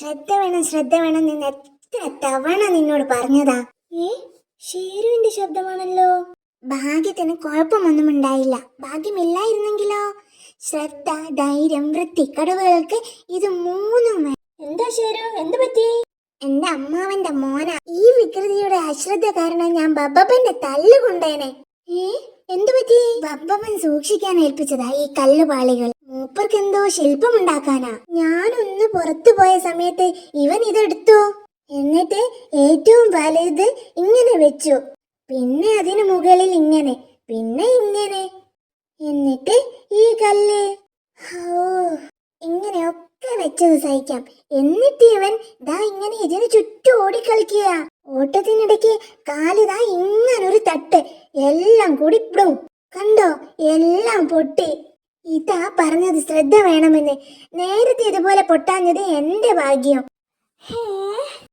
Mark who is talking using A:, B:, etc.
A: ശ്രദ്ധ വേണം ശ്രദ്ധ വേണം നിന്ന് എത്ര തവണ നിന്നോട് പറഞ്ഞതാ? ഏ? ഷേരുവിന്റെ ശബ്ദമാണല്ലോ. ഭാഗ്യത്തിന് കുഴപ്പമൊന്നും ഉണ്ടായില്ല. ഭാഗ്യമില്ലായിരുന്നെങ്കിലോ? ശ്രദ്ധ ധൈര്യം വൃത്തി കടവുകൾക്ക് ഇത് മൂന്നും എന്താ ഷേരു? എന്ത് പറ്റി? എന്റെ അമ്മാവന്റെ മോന. ഈ വികൃതിയുടെ അശ്രദ്ധ കാരണം ഞാൻ ബബ്ബപ്പന്റെ തല്ല് കൊണ്ടേനെ. ഏ? എന്തു പറ്റി? ബബ്ബപ്പൻ സൂക്ഷിക്കാൻ ഏൽപ്പിച്ചതാ ഈ കല്ലുപാളികൾ. മൂപ്പർക്ക് എന്തോ ശില്പമുണ്ടാക്കാനാ. ഞാനൊന്ന് പുറത്തു പോയ സമയത്ത് ഇവൻ ഇതെടുത്തു. എന്നിട്ട് ഏറ്റവും വലുത് ഇങ്ങനെ വെച്ചു. പിന്നെ അതിനു മുകളിൽ ഇങ്ങനെ പിന്നെ ഇങ്ങനെ. എന്നിട്ട് ഈ കല്ല്. ഇങ്ങനെ ഒക്കെ വെച്ചത് സഹിക്കാം. എന്നിട്ട് ഇവൻ ദാ ഇങ്ങനെ ഇതിന് ചുറ്റും ഓടിക്കളിക്കുക. ഓട്ടത്തിനിടയ്ക്ക് കാൽ ദാ ഇങ്ങനൊരു തട്ട്. എല്ലാം കൂടി പ്ലും കണ്ടോ? എല്ലാം പൊട്ടി. ഇതാ പറഞ്ഞത് ശ്രദ്ധ വേണമെന്ന്. നേരത്തെ ഇതുപോലെ പൊട്ടാഞ്ഞത് എന്റെ ഭാഗ്യം.